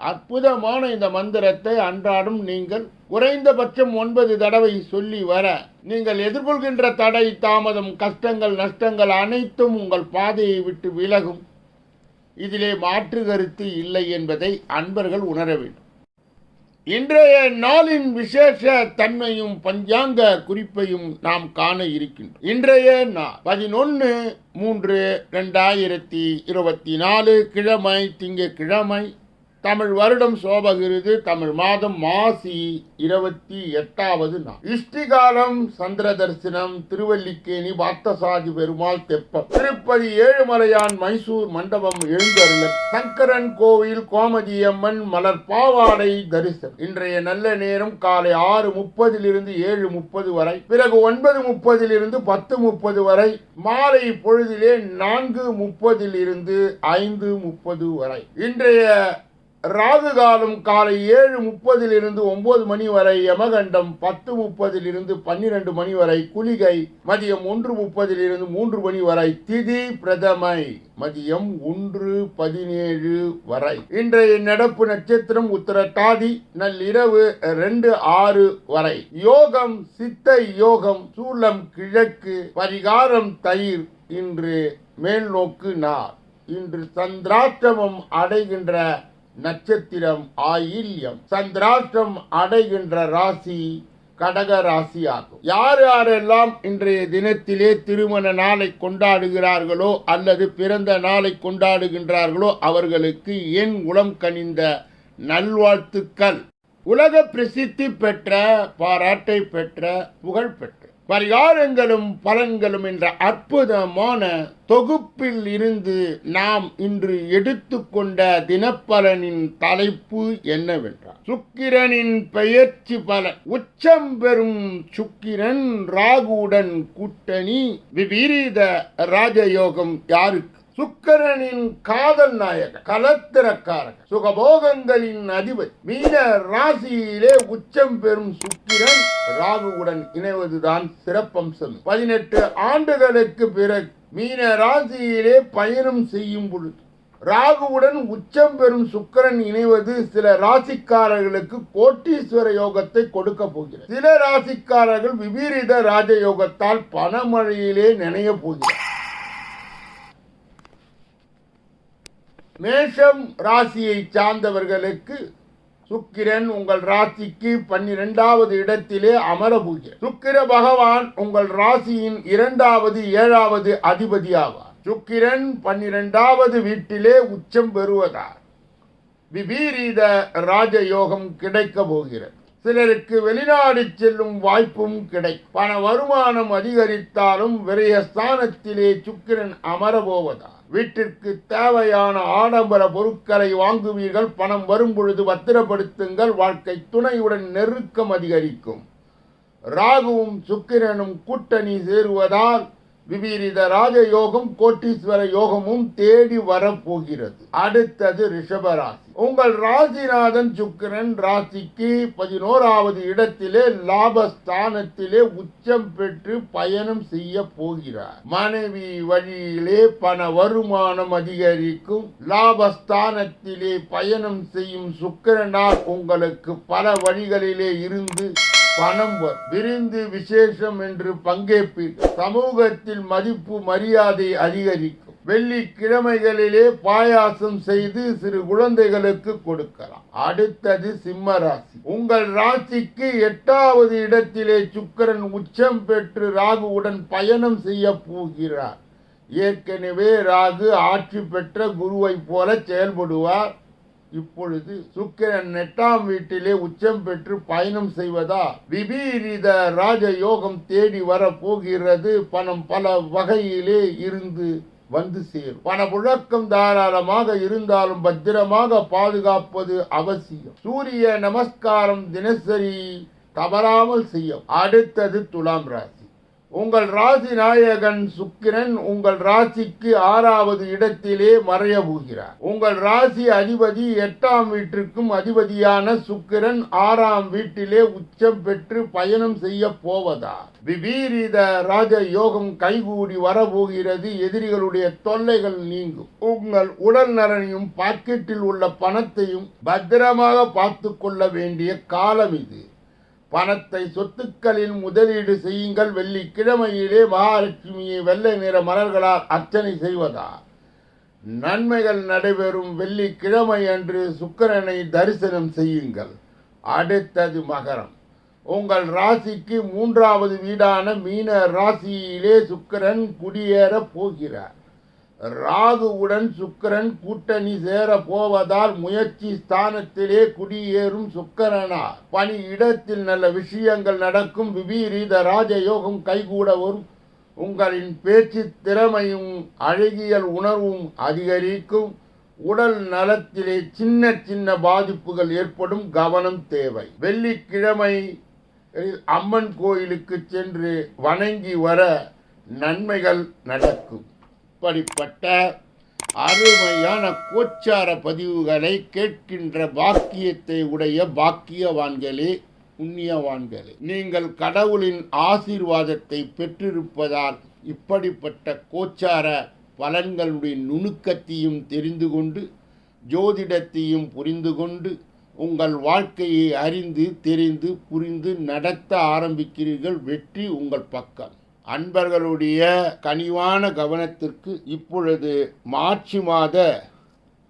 அற்புதமான இந்த மந்திரத்தை அன்றாடம் நீங்கள் குறைந்தபட்சம் ஒன்பது தடவை சொல்லி வர நீங்கள் எதிர்கொள்கின்ற தடை தாமதம் கஷ்டங்கள் நஷ்டங்கள் அனைத்தும் உங்கள் பாதையை விட்டு விலகும். இதிலே மாற்று கருத்து இல்லை என்பதை அன்பர்கள் உணர வேண்டும். இன்றைய நாளின் விசேஷ தன்மையும் பஞ்சாங்க குறிப்பையும் நாம் காண இருக்கின்றோம். இன்றைய நாள் பதினொன்று மூன்று ரெண்டாயிரத்தி இருபத்தி நாலு கிழமை திங்கட்கிழமை தமிழ் வருடம் சோபகிருது தமிழ் மாதம் மாசி இருபத்தி எட்டாவது நாள். இஷ்டிகாலம் சந்திர தரிசனம் திருவல்லிக்கேணி பார்த்தசாதி பெருமாள் தெப்பம். திருப்பதி ஏழுமலையான் மைசூர் மண்டபம் எழுந்தருள சங்கரன் கோவில் கோமதியம்மன் மலர் பாவாடை தரிசனம். இன்றைய நல்ல நேரம் காலை ஆறு முப்பதிலிருந்து ஏழு முப்பது வரை பிறகு ஒன்பது முப்பதிலிருந்து பத்து முப்பது வரை மாலை பொழுதிலே நான்கு முப்பதிலிருந்து ஐந்து முப்பது வரை. இன்றைய ராகு காலம் காலை ஏழு முப்பதிலிருந்து ஒன்பது மணி வரை யமகண்டம் பத்து முப்பதிலிருந்து பன்னிரண்டு மணி வரை குளிகை மதியம் ஒன்று முப்பதிலிருந்து மூன்று மணி வரை திதி பிரதமை மதியம் ஒன்று பதினேழு வரை. இன்றைய நடப்பு நட்சத்திரம் உத்தரட்டாதி நள்ளிரவு ரெண்டு ஆறு வரை. யோகம் சித்த யோகம் சூலம் கிழக்கு பரிகாரம் தயிர் இன்று மேல் நோக்கு நார் இன்று சந்திராஷ்டமம் அடைகின்ற நட்சத்திரம் ஆயில்யம். சந்திராஷ்டம் அடைகின்ற ராசி கடக ராசி ஆகும் யார் யாரெல்லாம் இன்றைய தினத்திலே திருமண நாளை கொண்டாடுகிறார்களோ அல்லது பிறந்த நாளை கொண்டாடுகின்றார்களோ அவர்களுக்கு என் உளம் கனிந்த நல்வாழ்த்துக்கள். உலக பிரசித்தி பெற்ற பாராட்டை பெற்ற புகழ் பெற்ற. பரிகாரங்களும் பலன்களும் என்ற அற்புதமான தொகுப்பில் இருந்து நாம் இன்று எடுத்துக்கொண்ட தினப்பலனின் தலைப்பு என்னவென்றால் சுக்கிரனின் பெயர்ச்சி பலன் உச்சம் பெறும் சுக்கிரன் ராகுடன் கூட்டணி. விபரீத ராஜயோகம் யாருக்கு? சுக்கரனின் காதல் நாயக கலத்திரக்காரக சுகபோகங்களின் அதிபதி. மீன ராசியிலே உச்சம் பெறும் சுக்கிரன் ராகுவுடன் இணைவதுதான் சிறப்பம்சம். பதினெட்டு ஆண்டுகளுக்கு பிறகு மீன ராசியிலே பயணம் செய்யும் பொழுது ராகுவுடன் உச்சம் பெறும் சுக்கிரன் இணைவது சில ராசிக்காரர்களுக்கு கோட்டீஸ்வர யோகத்தை கொடுக்க போகிறது. சில ராசிக்காரர்கள் விபரீத ராஜயோகத்தால் பணமழையிலே நினைய போகிறார் மேஷம் ராசியை சார்ந்தவர்களுக்கு சுக்கிரன் உங்கள் ராசிக்கு பன்னிரெண்டாவது இடத்திலே அமரபூகிறார் சுக்கிர பகவான் உங்கள் ராசியின் இரண்டாவது ஏழாவது அதிபதியாவார். சுக்கிரன் பன்னிரெண்டாவது வீட்டிலே உச்சம் பெறுவதார் விபீரீத ராஜயோகம் கிடைக்க போகிறது. சிலருக்கு வெளிநாடு செல்லும் வாய்ப்பும் கிடை பண வருமானம் அதிகரித்தாலும் விரயஸ்தானத்திலே சுக்கிரன் அமரபோவதா வீட்டிற்கு தேவையான ஆடம்பர பொருட்களை வாங்குவீர்கள். பணம் வரும் பொழுது பத்திரப்படுத்துங்கள். வாழ்க்கை துணையுடன் நெருக்கம் அதிகரிக்கும். ராகுவும் சுக்கிரனும் கூட்டணி சேருவதால் விபரீத ராஜயோகம் கோட்டீஸ்வர யோகமும் தேடி வரப்போகிறது. அடுத்தது ரிஷபராசி உங்கள் ராசிநாதன் சுக்கிரன் ராசிக்கு பதினோராவது இடத்திலே லாபஸ்தானத்திலே உச்சம் பெற்று பயணம் செய்ய போகிறார். மனைவி வழியிலே பண வருமானம் அதிகரிக்கும். லாபஸ்தானத்திலே பயணம் செய்யும் சுக்கிரனால் உங்களுக்கு பல வழிகளிலே இருந்து பணம் விருந்து விசேஷம் என்று பங்கேற்பீர்கள் சமூகத்தில் மதிப்பு மரியாதை அதிகரிக்கும். வெள்ளிக்கிழமைகளிலே பாயாசம் செய்து சிறு குழந்தைகளுக்கு கொடுக்கலாம். அடுத்தது சிம்ம ராசி உங்கள் ராசிக்கு எட்டாவது இடத்திலே சுக்கரன் உச்சம் பெற்று ராகுவுடன் பயணம் செய்ய போகிறார். ஏற்கனவே ராகு ஆட்சி பெற்ற குருவைப் போல செயல்படுவார். இப்பொழுது சுக்கிரன் எட்டாம் வீட்டிலே உச்சம் பெற்று பயணம் செய்வதா? விபீரித ராஜ யோகம் தேடி வர போகிறது பணம் பல வகையிலே இருந்து வந்து சேரும். பணப்புழக்கம் தாராளமாக இருந்தாலும் பத்திரமாக பாதுகாப்பது அவசியம். சூரிய நமஸ்காரம் தினசரி தவறாமல் செய்யும் அடுத்தது துலாம் ராசி. உங்கள் ராசி நாயகன் சுக்கிரன் உங்கள் ராசிக்கு ஆறாவது இடத்திலே மறைய போகிறார். உங்கள் ராசி அதிபதி எட்டாம் வீட்டிற்கும் அதிபதியான சுக்கிரன் ஆறாம் வீட்டிலே உச்சம் பெற்று பயணம் செய்ய போவதா விபீரித ராஜ யோகம் கைகூடி வரப்போகிறது. எதிரிகளுடைய தொல்லைகள் நீங்கும். உங்கள் உடல் நலனையும் பாக்கெட்டில் உள்ள பணத்தையும் பத்திரமாக பார்த்து கொள்ள வேண்டிய காலம் இது. பணத்தை சொத்துக்களில் முதலீடு செய்யுங்கள். வெள்ளிக்கிழமையிலே மகாலட்சுமியை வெள்ளை நிற மலர்களால் அர்ச்சனை செய்வதா நன்மைகள் நடைபெறும். வெள்ளிக்கிழமை அன்று சுக்கிரனை தரிசனம் செய்யுங்கள். அடுத்தது மகரம். உங்கள் ராசிக்கு மூன்றாவது வீடான மீன ராசியிலே சுக்கிரன் குடியேறப் போகிறார். ராகுவுடன் சுக்கிரன் கூட்டணி சேர போவதால் முயற்சி ஸ்தானத்திலே குடியேறும் சுக்கரனா. பணி இடத்தில் நல்ல விஷயங்கள் நடக்கும். விபீரீத ராஜயோகம் கைகூட வரும். உங்களின் பேச்சு திறமையும் அழகியல் உணர்வும் அதிகரிக்கும். உடல் நலத்திலே சின்ன சின்ன பாதிப்புகள் ஏற்படும். கவனம் தேவை. வெள்ளிக்கிழமை அம்மன் கோயிலுக்கு சென்று வணங்கி வர நன்மைகள் நடக்கும். இப்படிப்பட்ட அருமையான கோச்சார பதிவுகளை கேட்கின்ற பாக்கியத்தை உடைய பாக்கியவான்களே புண்ணியவான்களே. நீங்கள் கடவுளின் ஆசீர்வாதத்தை பெற்றிருப்பதால் இப்படிப்பட்ட கோச்சார பலன்களுடைய நுணுக்கத்தையும் தெரிந்து கொண்டு ஜோதிடத்தையும் புரிந்து கொண்டு உங்கள் வாழ்க்கையை அறிந்து தெரிந்து புரிந்து நடத்த ஆரம்பிக்கிறீர்கள் வெற்றி உங்கள் பக்கம். அன்பர்களுடைய கனிவான கவனத்திற்கு இப்பொழுது மார்ச் மாத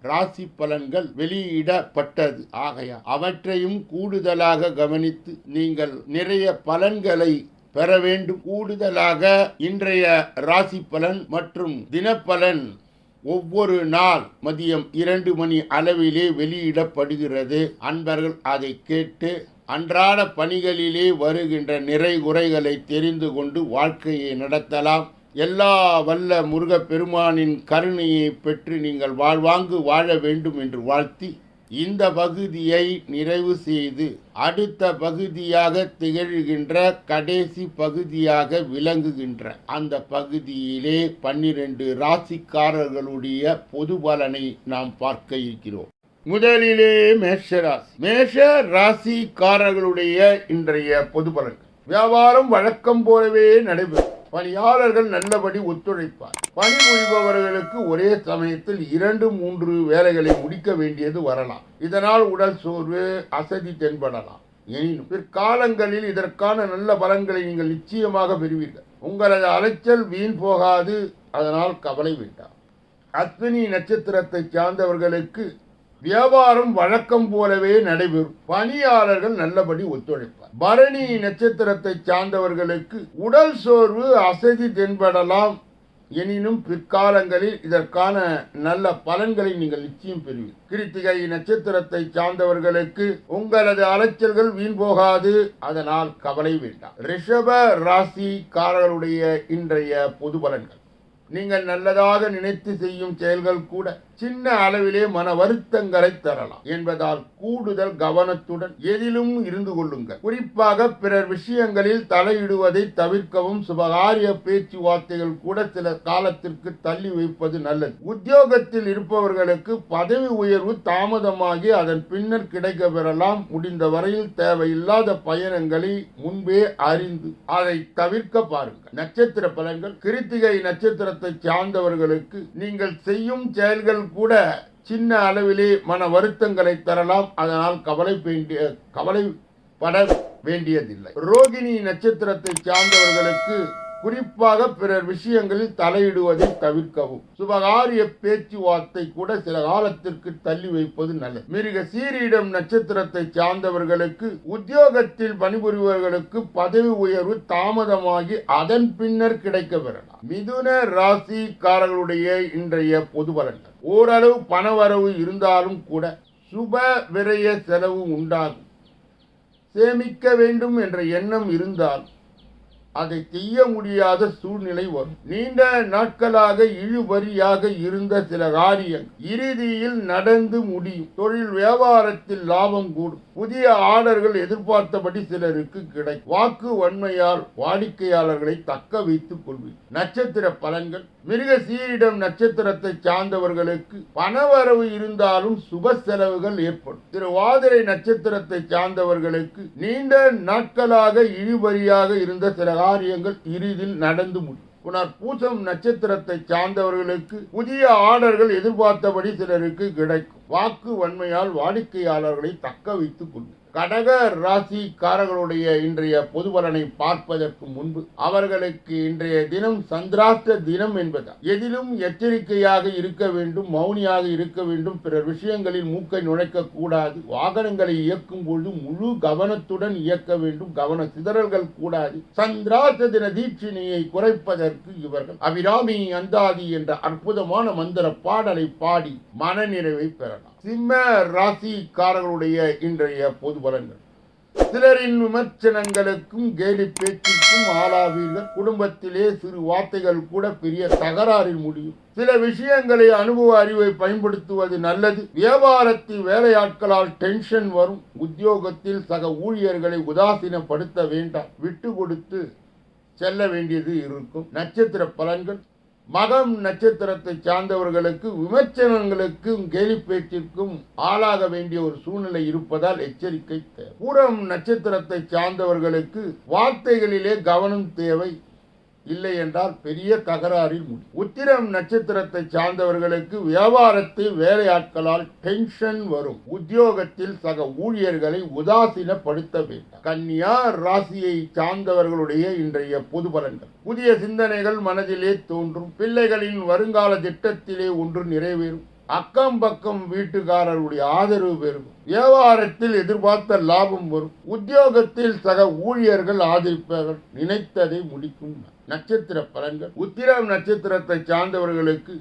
ராசி பலன்கள் வெளியிடப்பட்டது. ஆகையா அவற்றையும் கூடுதலாக கவனித்து நீங்கள் நிறைய பலன்களை பெற வேண்டும். கூடுதலாக இன்றைய ராசி பலன் மற்றும் தினப்பலன் ஒவ்வொரு நாள் மதியம் இரண்டு மணி அளவிலே வெளியிடப்படுகிறது. அன்பர்கள் அதை கேட்டு அன்றாட பணிகளிலே வருகின்ற நிறை குறைகளை தெரிந்து கொண்டு வாழ்க்கையை நடத்தலாம். எல்லா வல்ல முருகப்பெருமானின் கருணையை பெற்று நீங்கள் வாழ்வாங்கு வாழ வேண்டும் என்று வாழ்த்தி இந்த பகுதியை நிறைவு செய்து அடுத்த பகுதியாக திகழ்கின்ற கடைசி பகுதியாக விளங்குகின்ற அந்த பகுதியிலே பன்னிரண்டு ராசிக்காரர்களுடைய பொது பலனை நாம் பார்க்க இருக்கிறோம். முதலிலே மேஷராசி. மேஷ ராசிக்காரர்களுடைய இன்றைய பொது பலன். வியாபாரம் வழக்கம் போலவே நடைபெறும். பணியாளர்கள் நல்லபடி ஒத்துழைப்பார். பணிபுரிபவர்களுக்கு ஒரே சமயத்தில் இரண்டு மூன்று வேலைகளை முடிக்க வேண்டியது வரலாம். இதனால் உடல் சோர்வு அசதி தென்படலாம். எனினும் பிற்காலங்களில் இதற்கான நல்ல பலன்களை நீங்கள் நிச்சயமாக பெறுவீர்கள். உங்களது அலைச்சல் வீண் போகாது. அதனால் கவலை வேண்டாம். அஸ்வினி நட்சத்திரத்தை சார்ந்தவர்களுக்கு வியாபாரம் வழக்கம் போலவே நடைபெறும். பணியாளர்கள் நல்லபடி ஒத்துழைப்பார். பரணி நட்சத்திரத்தை சார்ந்தவர்களுக்கு உடல் சோர்வு அசதி தென்படலாம் எனினும் பிற்காலங்களில் இதற்கான நல்ல பலன்களை நீங்கள் நிச்சயம் பெறுவீர் கிருத்திகை நட்சத்திரத்தை சார்ந்தவர்களுக்கு உங்களது அலைச்சல்கள் வீண் போகாது. அதனால் கவலை வேண்டாம். ரிஷப ராசிக்காரர்களுடைய இன்றைய பொது பலன்கள். நீங்கள் நல்லதாக நினைத்து செய்யும் செயல்கள் கூட சின்ன அளவிலே மன வருத்தங்களை தரலாம் என்பதால் கூடுதல் கவனத்துடன் எதிலும் இருந்து கொள்ளுங்கள். குறிப்பாக பிறர் விஷயங்களில் தலையிடுவதை தவிர்க்கவும் சுபகாரிய பேச்சுவார்த்தைகள் கூட சில காலத்திற்கு தள்ளி வைப்பது நல்லது. உத்தியோகத்தில் இருப்பவர்களுக்கு பதவி உயர்வு தாமதமாகி அதன் பின்னர் கிடைக்க பெறலாம் முடிந்த வரையில் தேவையில்லாத பயணங்களை முன்பே அறிந்து அதை தவிர்க்க பாருங்கள். நட்சத்திர பலன்கள் கிருத்திகை நட்சத்திரத்தை சார்ந்தவர்களுக்கு நீங்கள் செய்யும் செயல்கள் கூட சின்ன அளவிலே மன வருத்தங்களை தரலாம். அதனால் கவலை வேண்டிய கவலைப்பட வேண்டியதில்லை. ரோகிணி நட்சத்திரத்தை சார்ந்தவர்களுக்கு குறிப்பாக பிறர் விஷயங்களில் தலையிடுவதை தவிர்க்கவும். சுபகாரிய பேச்சுவார்த்தை கூட சில காலத்திற்கு தள்ளி வைப்பது நல்லது. மிருக சீரியிடம் நட்சத்திரத்தை சார்ந்தவர்களுக்கு உத்தியோகத்தில் பணிபுரிபவர்களுக்கு பதவி உயர்வு தாமதமாகி அதன் பின்னர் கிடைக்க பெறலாம். மிதுன ராசிக்காரர்களுடைய இன்றைய பொது பலன்கள். ஓரளவு பணவரவு இருந்தாலும் கூட சுப விரய செலவு உண்டாகும். சேமிக்க வேண்டும் என்ற எண்ணம் இருந்தால் அதை செய்ய முடியாத சூழ்நிலை வரும். நீண்ட நாட்களாக இழுபறியாக இருந்த சில காரியங்கள் இறுதியில் நடந்து முடியும். தொழில் வியாபாரத்தில் லாபம் கூடும். புதிய ஆர்டர்கள் எதிர்பார்த்தபடி சிலருக்கு கிடைக்கும். வாக்கு வன்மையால் வாடிக்கையாளர்களை தக்க வைத்துக் கொள்வீர். நட்சத்திர பலன்கள். மிருக சீரிடம் நட்சத்திரத்தை சார்ந்தவர்களுக்கு பணவரவு இருந்தாலும் சுப செலவுகள் ஏற்படும். திருவாதிரை நட்சத்திரத்தை சார்ந்தவர்களுக்கு நீண்ட நாட்களாக இழுபறியாக இருந்த சில காரியங்கள் இறுதியில் நடந்து முடியும். புனர் பூசம் நட்சத்திரத்தை சார்ந்தவர்களுக்கு புதிய ஆர்டர்கள் எதிர்பார்த்தபடி சிலருக்கு கிடைக்கும். வாக்கு வன்மையால் வாடிக்கையாளர்களை தக்க வைத்துக் கொள்ளும் கடக ராசிக்காரர்களுடைய இன்றைய பொதுவலனை பார்ப்பதற்கு முன்பு அவர்களுக்கு இன்றைய தினம் சந்திராஷ்ட தினம் என்பதால் எதிலும் எச்சரிக்கையாக இருக்க வேண்டும் மௌனியாக இருக்க வேண்டும் பிறர் விஷயங்களில் மூக்கை நுழைக்க கூடாது வாகனங்களை இயக்கும் பொழுது முழு கவனத்துடன் இயக்க வேண்டும் கவன சிதறல்கள் கூடாது சந்திராஷ்ட தின தீட்சிணியை குறைப்பதற்கு இவர்கள் அபிராமி அந்தாதி என்ற அற்புதமான மந்திர பாடலை பாடி மனநிறைவை பெறலாம். சிம்ம ராசிக்காரர்களுடைய இன்றைய பொது பலன்கள். சிலரின் விமர்சனங்களுக்கும் கேலி பேச்சுக்கும் ஆளாவீர்கள். குடும்பத்திலே சிறு வார்த்தைகள் கூட பெரிய தகராறில் முடியும். சில விஷயங்களை அனுபவ அறிவை பயன்படுத்துவது நல்லது. வியாபாரத்தில் வேலையாட்களால் டென்ஷன் வரும். உத்தியோகத்தில் சக ஊழியர்களை உதாசீனப்படுத்த வேண்டாம். விட்டு கொடுத்து செல்ல வேண்டியது இருக்கும். நட்சத்திர பலன்கள். மகம் நட்சத்திரத்தை சார்ந்தவர்களுக்கு விமர்சனங்களுக்கும் கேலி பேச்சிற்கும் ஆளாக வேண்டிய ஒரு சூழ்நிலை இருப்பதால் எச்சரிக்கை தேவை. பூரம் நட்சத்திரத்தை சார்ந்தவர்களுக்கு வார்த்தைகளிலே கவனம் தேவை. இல்லை என்றால் பெரிய தகராறில் முடியும். உத்திரம் நட்சத்திரத்தை சார்ந்தவர்களுக்கு வியாபாரத்தில் வேலையாட்களால் டென்ஷன் வரும். உத்தியோகத்தில் சக ஊழியர்களை உதாசீனப்படுத்த வேண்டும். கன்னியா ராசியை சார்ந்தவர்களுடைய இன்றைய பொது பலன்கள். புதிய சிந்தனைகள் மனதிலே தோன்றும். பிள்ளைகளின் வருங்கால திட்டத்திலே ஒன்று நிறைவேறும். அக்கம் பக்கம் வீட்டுக்காரருடைய ஆதரவு பெறும். வியாபாரத்தில் எதிர்பார்த்த லாபம் வரும். உத்தியோகத்தில் சக ஊழியர்கள் ஆதரிப்பவர்கள் நினைத்ததை முடிக்கும் நட்சத்திர பலன்கள். உத்திரம் நட்சத்திரத்தை சார்ந்தவர்களுக்கு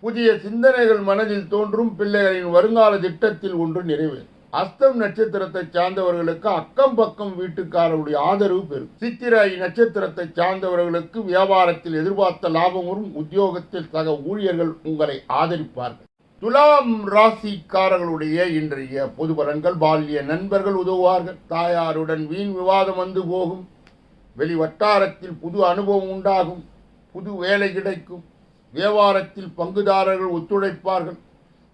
புதிய சிந்தனைகள் மனதில் தோன்றும். பிள்ளைகளின் வருங்கால திட்டத்தில் ஒன்று நிறைவேறும். அஸ்தம் நட்சத்திரத்தை சார்ந்தவர்களுக்கு அக்கம் பக்கம் வீட்டுக்காரருடைய ஆதரவு பெறும். சித்திரை நட்சத்திரத்தை சார்ந்தவர்களுக்கு வியாபாரத்தில் எதிர்பார்த்த லாபம் வரும். உத்தியோகத்தில் சக ஊழியர்கள் உங்களை ஆதரிப்பார்கள். துலாம் ராசிக்காரர்களுடைய இன்றைய பொது பலன்கள் பால்ய நண்பர்கள் உதவுவார்கள் தாயாருடன் வீண் விவாதம் வந்து போகும் வெளி வட்டாரத்தில் புது அனுபவம் உண்டாகும் புது வேலை கிடைக்கும் வியாபாரத்தில் பங்குதாரர்கள் ஒத்துழைப்பார்கள்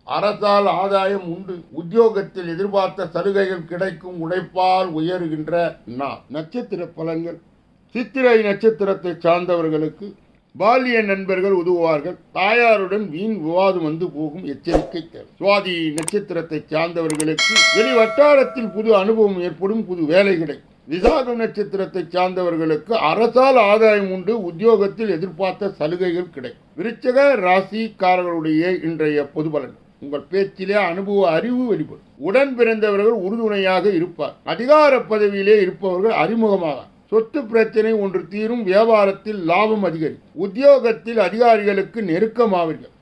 அரசால் ஆதாயம் உண்டு உத்தியோகத்தில் எதிர்பார்த்த சலுகைகள் கிடைக்கும் உழைப்பால் உயர்கின்ற நா நட்சத்திர பலன்கள். சித்திரை நட்சத்திரத்தை சார்ந்தவர்களுக்கு பாலிய நண்பர்கள் உதவுவார்கள். தாயாருடன் வீண் விவாதம் வந்து போகும் எச்சரிக்கை தேவை. சுவாதி நட்சத்திரத்தை சார்ந்தவர்களுக்கு வெளி வட்டாரத்தில் புது அனுபவம் ஏற்படும் புது வேலை கிடைக்கும். விசாகம் நட்சத்திரத்தை சார்ந்தவர்களுக்கு அரசால் ஆதாயம் உண்டு. உத்தியோகத்தில் எதிர்பார்த்த சலுகைகள் கிடைக்கும். விருச்சக ராசிக்காரர்களுடைய இன்றைய பொது பலன். உங்கள் பேச்சிலே அனுபவ அறிவு வெளிப்படும். உடன் பிறந்தவர்கள் உறுதுணையாக இருப்பார். அதிகார பதவியிலே இருப்பவர்கள் அறிமுகமாக சொத்து பிரச்சனை ஒன்று தீரும் வியாபாரத்தில் லாபம் அதிகரிக்கும். உத்தியோகத்தில் அதிகாரிகளுக்கு நெருக்கமாவீர்கள்.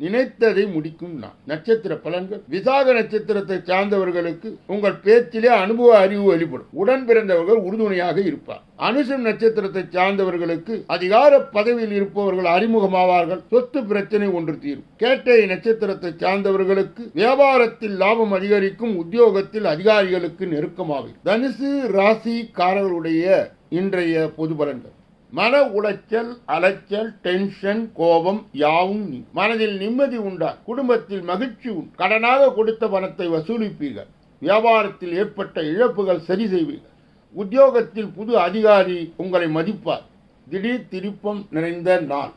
நினைத்ததை முடிக்கும் நான். நட்சத்திர பலன்கள். விசாக நட்சத்திரத்தை சார்ந்தவர்களுக்கு உங்கள் பேச்சிலே அனுபவ அறிவு வெளிப்படும். உடன் பிறந்தவர்கள் உறுதுணையாக இருப்பார். அனுசம் நட்சத்திரத்தை சார்ந்தவர்களுக்கு அதிகார பதவியில் இருப்பவர்கள் அறிமுகமாவார்கள். சொத்து பிரச்சனை ஒன்று தீரும். கேட்டை நட்சத்திரத்தை சார்ந்தவர்களுக்கு வியாபாரத்தில் லாபம் அதிகரிக்கும் உத்தியோகத்தில் அதிகாரிகளுக்கு நெருக்கமாகும். தனுசு ராசிக்காரர்களுடைய இன்றைய பொது பலன்கள். மன உளைச்சல் அலைச்சல் டென்ஷன் கோபம் யாவும் நீ. மனதில் நிம்மதி உண்டா? குடும்பத்தில் மகிழ்ச்சி உண்டு கடனாக கொடுத்த பணத்தை வசூலிப்பீர்கள். வியாபாரத்தில் ஏற்பட்ட இழப்புகள் சரி செய்வீர்கள். உத்தியோகத்தில் புது அதிகாரி உங்களை மதிப்பார். திடீர் திருப்பம் நிறைந்த நாள்.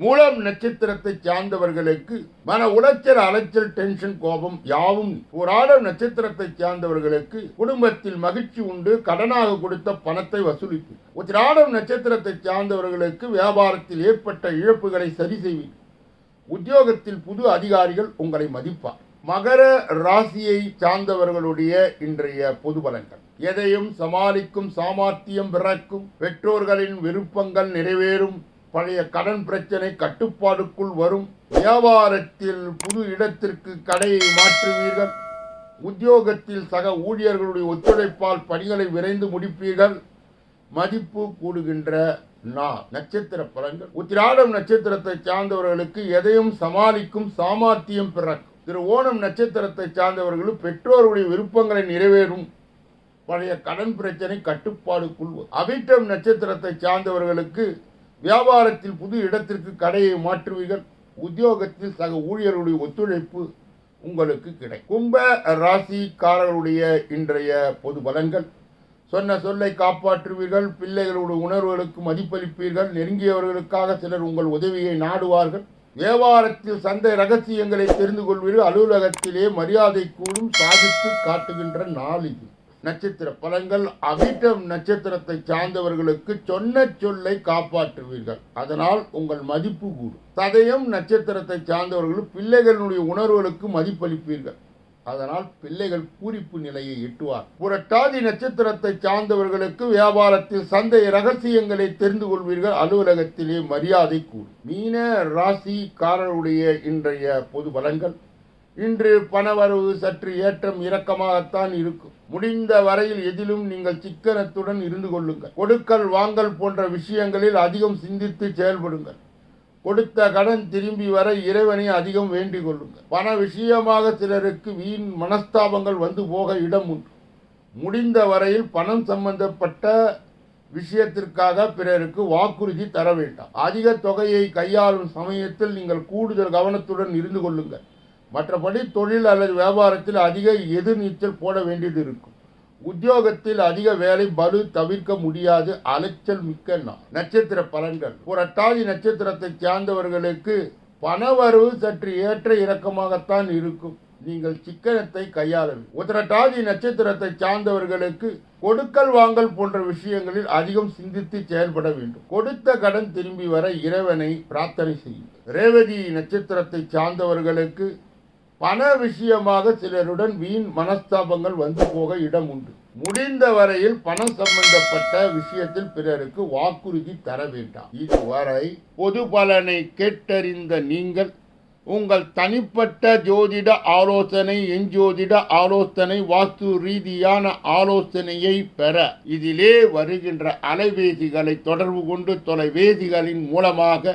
மூலம் நட்சத்திரத்தை சார்ந்தவர்களுக்கு மன உளைச்சல் அலைச்சல் டென்ஷன் கோபம் யாவும் போராடம் நட்சத்திரத்தை சார்ந்தவர்களுக்கு குடும்பத்தில் மகிழ்ச்சி உண்டு. கடனாக கொடுத்த பணத்தை வசூலிப்பு. உத்திராடம் நட்சத்திரத்தை சார்ந்தவர்களுக்கு வியாபாரத்தில் ஏற்பட்ட இழப்புகளை சரி செய்வீர்கள் உத்தியோகத்தில் புது அதிகாரிகள் உங்களை மதிப்பார். மகர ராசியை சார்ந்தவர்களுடைய இன்றைய பொது பலன்கள். எதையும் சமாளிக்கும் சாமர்த்தியம் பிறக்கும். பெற்றோர்களின் விருப்பங்கள் நிறைவேறும். பழைய கடன் பிரச்சனை கட்டுப்பாடுக்குள் வரும். வியாபாரத்தில் புது இடத்திற்கு கடையை மாற்றுவீர்கள். உத்தியோகத்தில் சக ஊழியர்களுடைய ஒத்துழைப்பால் பணிகளை விரைந்து முடிப்பீர்கள். மதிப்பு கூடுகின்ற நா நட்சத்திர பலன்கள். உத்திராடம் நட்சத்திரத்தை சார்ந்தவர்களுக்கு எதையும் சமாளிக்கும் சாமர்த்தியம் பிறக்கும். திரு ஓணம் நட்சத்திரத்தை சார்ந்தவர்களும் பெற்றோருடைய விருப்பங்களை நிறைவேறும். பழைய கடன் பிரச்சனை கட்டுப்பாடுக்குள் வரும். அவிட்டம் நட்சத்திரத்தை சார்ந்தவர்களுக்கு வியாபாரத்தில் புது இடத்திற்கு கடையை மாற்றுவீர்கள். உத்தியோகத்தில் சக ஊழியர்களுடைய ஒத்துழைப்பு உங்களுக்கு கிடைக்கும். கும்ப ராசிக்காரர்களுடைய இன்றைய பொது பலன்கள். சொன்ன சொல்லை காப்பாற்றுவீர்கள். பிள்ளைகளுடைய உணர்வுகளுக்கு மதிப்பளிப்பீர்கள். நெருங்கியவர்களுக்காக சிலர் உங்கள் உதவியை நாடுவார்கள். வியாபாரத்தில் சந்தை ரகசியங்களை தெரிந்து கொள்வீர்கள். அலுவலகத்திலே மரியாதை கூடும் சாதித்து காட்டுகின்ற நாள் இது. நட்சத்திர பலன்கள் அவிட்டம் நட்சத்திரத்தை சார்ந்தவர்களுக்கு சொன்ன சொல்லை காப்பாற்றுவீர்கள். அதனால் உங்கள் மதிப்பு கூடும். சதயம் நட்சத்திரத்தை சார்ந்தவர்கள் பிள்ளைகளுடைய உணர்வுகளுக்கு மதிப்பளிப்பீர்கள். அதனால் பிள்ளைகள் பூரிப்பு நிலையை எட்டுவார். புரட்டாதி நட்சத்திரத்தை சார்ந்தவர்களுக்கு வியாபாரத்தில் சந்தை ரகசியங்களை தெரிந்து கொள்வீர்கள். அலுவலகத்திலே மரியாதை கூடும். மீன ராசிக்காரருடைய இன்றைய பொது பலன்கள். இன்று பணவரவு சற்று ஏற்றம் இறக்கமாகத்தான் இருக்கும். முடிந்த வரையில் எதிலும் நீங்கள் சிக்கனத்துடன் இருந்து கொள்ளுங்கள். கொடுக்கல் வாங்கல் போன்ற விஷயங்களில் அதிகம் சிந்தித்து செயல்படுங்கள். கொடுத்த கடன் திரும்பி வர இறைவனை அதிகம் வேண்டிக் கொள்ளுங்கள். பண விஷயமாக சிலருக்கு வீண் மனஸ்தாபங்கள் வந்து போக இடம் உண்டு. முடிந்த வரையில் பணம் சம்பந்தப்பட்ட விஷயத்திற்காக பிறருக்கு வாக்குறுதி தர வேண்டாம். அதிக தொகையை கையாளும் சமயத்தில் நீங்கள் கூடுதல் கவனத்துடன் இருந்து கொள்ளுங்கள். மற்றபடி தொழில் அல்லது வியாபாரத்தில் அதிக எதிர்நீச்சல் போட வேண்டியது இருக்கும். உத்தியோகத்தில் அதிக வேலை பலு தவிர்க்க முடியாது. அலைச்சல் மிக்க நாள். நட்சத்திர பலன்கள். புரட்டாதி நட்சத்திரத்தை சார்ந்தவர்களுக்கு பணவரவு சற்று ஏற்ற இறக்கமாகத்தான் இருக்கும். நீங்கள் சிக்கனத்தை கையாள வேண்டும். உத்திரட்டாதி நட்சத்திரத்தை சார்ந்தவர்களுக்கு கொடுக்கல் வாங்கல் போன்ற விஷயங்களில் அதிகம் சிந்தித்து செயல்பட வேண்டும். கொடுத்த கடன் திரும்பி வர இறைவனை பிரார்த்தனை செய்யும் ரேவதி நட்சத்திரத்தை சார்ந்தவர்களுக்கு பண விஷயமாக சிலருடன் வீண் மனஸ்தாபங்கள் வந்து போக இடம் உண்டு. முடிந்த வரையில் பணம் சம்பந்தப்பட்ட விஷயத்தில் பிறருக்கு வாக்குறுதி தர வேண்டாம். இதுவரை பொது பலனை கேட்டறிந்த நீங்கள் உங்கள் தனிப்பட்ட ஜோதிட ஆலோசனை எஞ்சோதிட ஆலோசனை வாஸ்து ரீதியான ஆலோசனையை பெற இதிலே வருகின்ற அலைவேதிகளை தொடர்பு கொண்டு தொலைவேதிகளின் மூலமாக